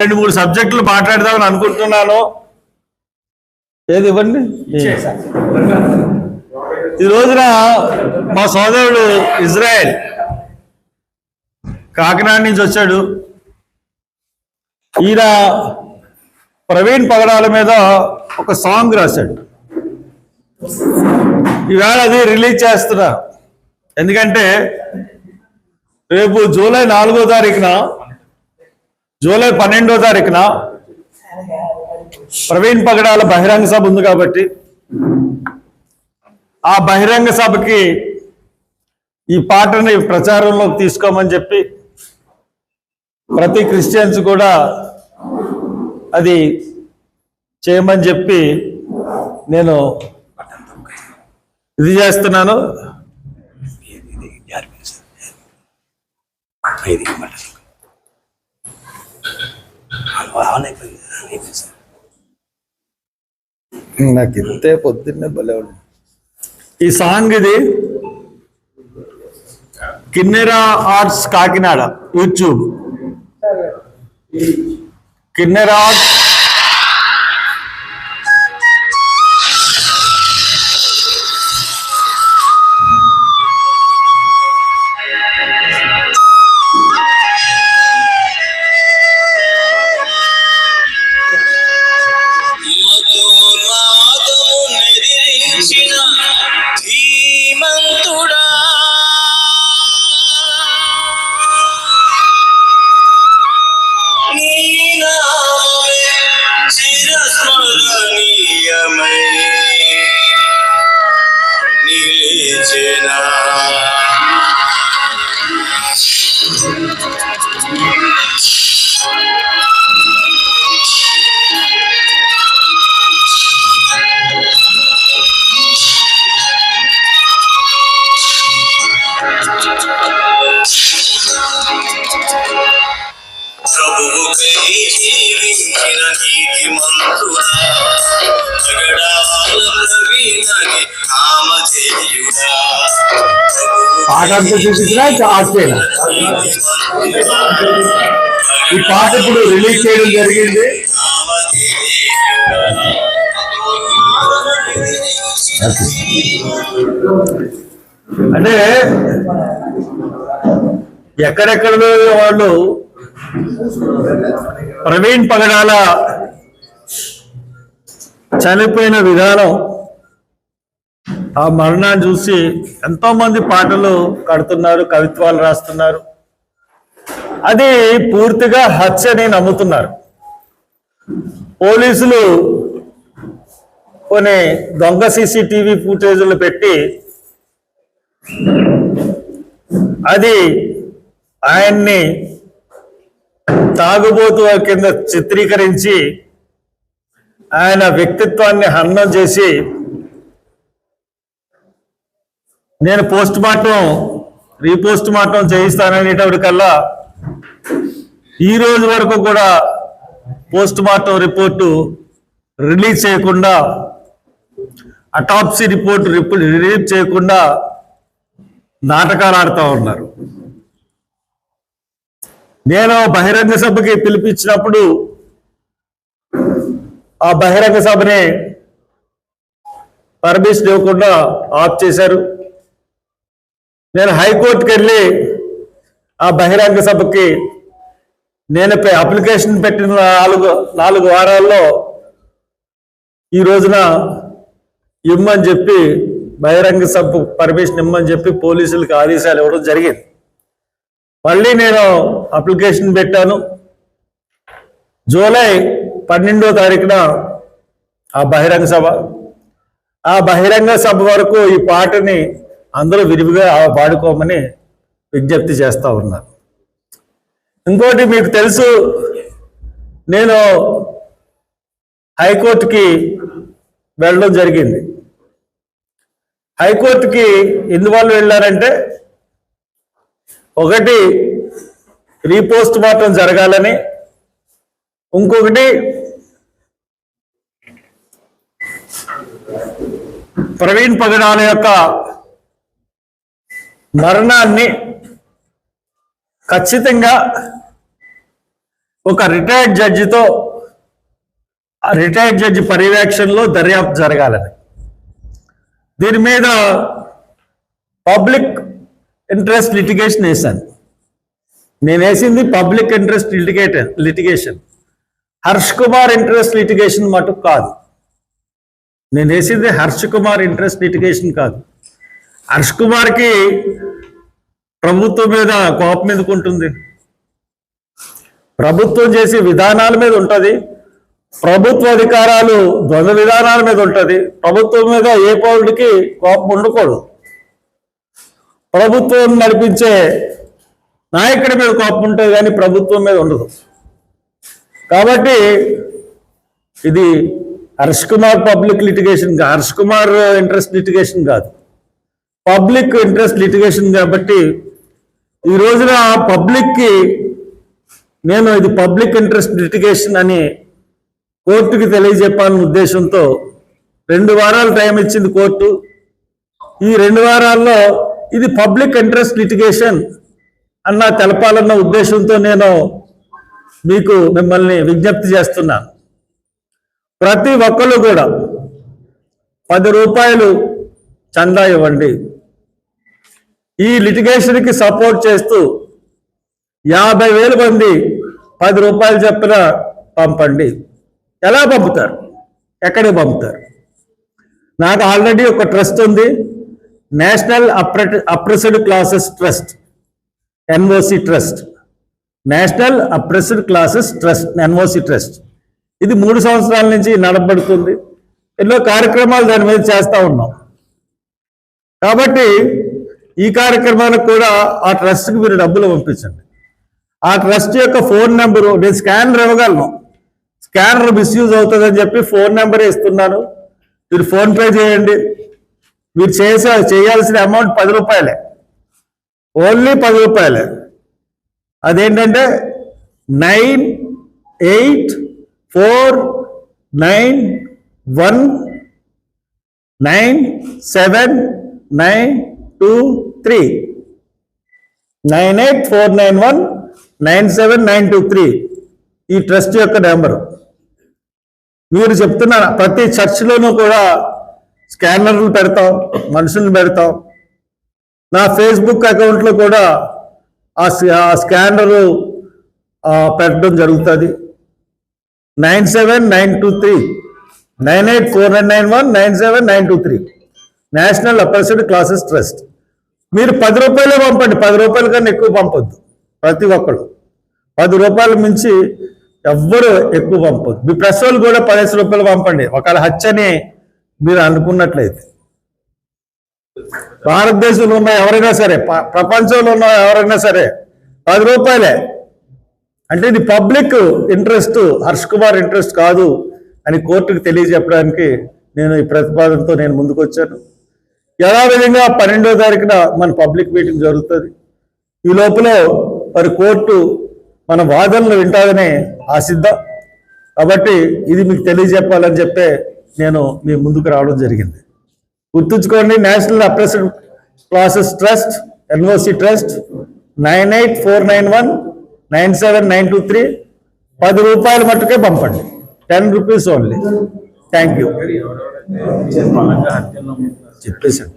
రెండు మూడు సబ్జెక్టులు మాట్లాడదామని అనుకుంటున్నాను. ఏది ఇవ్వండి? ఈ రోజున మా సోదరుడు ఇజ్రాయెల్ కాకినాడ నుంచి వచ్చాడు. ఈయన ప్రవీణ్ పగడాల మీద ఒక సాంగ్ రాశాడు. ఈవేళ అది రిలీజ్ చేస్తున్నా. ఎందుకంటే రేపు జూలై నాలుగో తారీఖున జూలై పన్నెండో తారీఖున ప్రవీణ్ పగడాల బహిరంగ సభ ఉంది కాబట్టి ఆ బహిరంగ సభకి ఈ పాటని ప్రచారంలోకి తీసుకోమని చెప్పి ప్రతి క్రిస్టియన్స్ కూడా అది చేయమని చెప్పి నేను ఇది చేస్తున్నాను నాకు ఇంతే పొద్దున్నే భలే ఈ సాంగ్ ఇది Kinnera arts Kakinada YouTube. Kinnera arts Yeah. కామధేయుడా పాట అంతా చూపించినా ఆర్ట్ ఈ పాట ఇప్పుడు రిలీజ్ చేయడం జరిగింది. అంటే ఎక్కడెక్కడ వాళ్ళు ప్రవీణ్ పగడాల చనిపోయిన విధానం ఆ మరణాన్ని చూసి ఎంతో మంది పాటలు కడుతున్నారు కవిత్వాలు రాస్తున్నారు. అది పూర్తిగా హత్యని నమ్ముతున్నారు. పోలీసులు కొన్ని దొంగ సీసీటీవీ ఫుటేజీలు పెట్టి అది ఆయన్ని తాగుబోతు కింద చిత్రీకరించి ఆయన వ్యక్తిత్వాన్ని హన్నం చేసి నేను పోస్ట్ మార్టం రీపోస్ట్ మార్టం చేయిస్తాననేటప్పటికల్లా ఈ రోజు వరకు కూడా పోస్ట్ మార్టం రిపోర్టు రిలీజ్ చేయకుండా అటాప్సీ రిపోర్ట్ రిలీజ్ చేయకుండా నాటకాలు ఆడుతూ ఉన్నారు. నేను బహిరంగ సభకి పిలిపించినప్పుడు ఆ బహిరంగ సభని పర్మిషన్ ఇవ్వకుండా ఆఫ్ చేశారు. నేను హైకోర్టుకి వెళ్ళి ఆ బహిరంగ సభకి నేను అప్లికేషన్ పెట్టిన నాలుగు నాలుగు వారాల్లో ఈ రోజున ఇమ్మని చెప్పి బహిరంగ సభ పర్మిషన్ ఇమ్మని చెప్పి పోలీసులకు ఆదేశాలు ఇవ్వడం జరిగింది. మళ్ళీ నేను అప్లికేషన్ పెట్టాను. జూలై పన్నెండో తారీఖున ఆ బహిరంగ సభ. ఆ బహిరంగ సభ వరకు ఈ పాటని అందరూ విరివిగా పాడుకోమని విజ్ఞప్తి చేస్తూ ఉన్నారు ఇంకోటి మీకు తెలుసు నేను హైకోర్టుకి వెళ్ళడం జరిగింది. హైకోర్టుకి ఎందువల్ల వెళ్ళారంటే ఒకటి రీపోస్ట్ మార్టం జరగాలని ఇంకొకటి ప్రవీణ్ పగడాల యొక్క మరణాన్ని ఖచ్చితంగా ఒక రిటైర్డ్ జడ్జితో రిటైర్డ్ జడ్జి పర్యవేక్షణలో దర్యాప్తు జరగాలని. దీని మీద పబ్లిక్ ఇంట్రెస్ట్ లిటిగేషన్ వేశాను. నేను వేసింది public interest litigator litigation. Harsh Kumar interest litigation మటుకు కాదు. నేను వేసింది హర్ష్ కుమార్ ఇంట్రెస్ట్ లిటిగేషన్ కాదు. హర్ష్ కుమార్కి ప్రభుత్వం మీద కోపం ఎందుకు ఉంటుంది? ప్రభుత్వం చేసే విధానాల మీద ఉంటుంది. ప్రభుత్వ అధికారాలు ద్వంద్వ విధానాల మీద ఉంటుంది. ప్రభుత్వం మీద ఏ పౌరుడికి కోపం ఉండకూడదు. ప్రభుత్వం నడిపించే నాయకుడి మీద కోపం ఉంటుంది కానీ ప్రభుత్వం మీద ఉండదు. కాబట్టి ఇది Harsh Kumar public litigation Harsh Kumar interest litigation కాదు. పబ్లిక్ ఇంట్రెస్ట్ లిటిగేషన్ కాబట్టి ఈ రోజున పబ్లిక్కి నేను ఇది పబ్లిక్ ఇంట్రెస్ట్ లిటిగేషన్ అని కోర్టుకి తెలియజెప్పాలనే ఉద్దేశంతో రెండు వారాలు టైం ఇచ్చింది కోర్టు. ఈ రెండు వారాల్లో ఇది పబ్లిక్ ఇంట్రెస్ట్ లిటిగేషన్ అన్న తెలపాలన్న ఉద్దేశంతో నేను మీకు మిమ్మల్ని విజ్ఞప్తి చేస్తున్నాను. ప్రతి ఒక్కరు కూడా పది రూపాయలు చందా ఇవ్వండి. ఈ లిటిగేషన్కి సపోర్ట్ చేస్తూ యాభై వేల మంది పది రూపాయలు చెప్పిన పంపండి. ఎలా పంపుతారు? ఎక్కడికి పంపుతారు? నాకు ఆల్రెడీ ఒక ట్రస్ట్ ఉంది. National అప్రె oppressed classes trust NOC trust national oppressed classes trust NOC trust ఇది మూడు సంవత్సరాల నుంచి నడబడుతుంది ఎన్నో కార్యక్రమాలు దాని మీద చేస్తూ ఉన్నాం. కాబట్టి ఈ కార్యక్రమానికి కూడా ఆ ట్రస్ట్కి మీరు డబ్బులు పంపించండి. ఆ ట్రస్ట్ యొక్క ఫోన్ నెంబరు నేను స్కానర్ ఇవ్వగలను. స్కానర్ మిస్యూజ్ అవుతుందని చెప్పి ఫోన్ నెంబర్ ఇస్తున్నాను. మీరు ఫోన్ పే చేయండి. మీరు చేసే చేయాల్సిన అమౌంట్ పది రూపాయలే. ఓన్లీ పది రూపాయలే. అదేంటంటే nine eight four nine one nine seven nine two three. Nine eight four nine one nine seven nine two three. ఈ ట్రస్ట్ యొక్క నెంబరు. మీరు చెప్తున్న ప్రతి చర్చ్లోనూ కూడా స్కానర్లు పెడతాం మనుషుల్ని పెడతాం. నా ఫేస్బుక్ అకౌంట్లో కూడా ఆ స్కా- ఆ స్కానరు పెట్టడం జరుగుతుంది. Nine seven nine two three. Nine eight four nine nine one nine seven nine two three. National oppressed classes trust. మీరు పది రూపాయలే పంపండి. పది రూపాయల కన్నా ఎక్కువ పంపొద్దు ప్రతి ఒక్కరు పది రూపాయల మించి ఎవ్వరు ఎక్కువ పంపొద్దు. మీ ప్రెస్ వాళ్ళు కూడా పదిహేను రూపాయలు పంపండి. ఒకవేళ హత్యని మీరు అనుకున్నట్లయితే. భారతదేశంలో ఉన్న ఎవరైనా సరే ప- ప్రపంచంలో ఉన్న ఎవరైనా సరే పది రూపాయలే. అంటే ఇది public interest Harsh Kumar interest కాదు అని కోర్టుకు తెలియజెప్పడానికి నేను ఈ ప్రతిపాదనతో నేను ముందుకు వచ్చాను యథావిధంగా పన్నెండో తారీఖున మన పబ్లిక్ మీటింగ్ జరుగుతుంది. ఈ లోపల మరి కోర్టు మన వాదనలు వింటాదని ఆశిద్దాం. కాబట్టి ఇది మీకు తెలియజెప్పాలని చెప్పే నేను మీ ముందుకు రావడం జరిగింది. గుర్తుంచుకోండి national oppressed classes trust NOC trust nine eight four nine one nine seven nine two three పది రూపాయల మట్టుకే పంపండి. Ten rupees only. Thank you. చెప్పేశాను.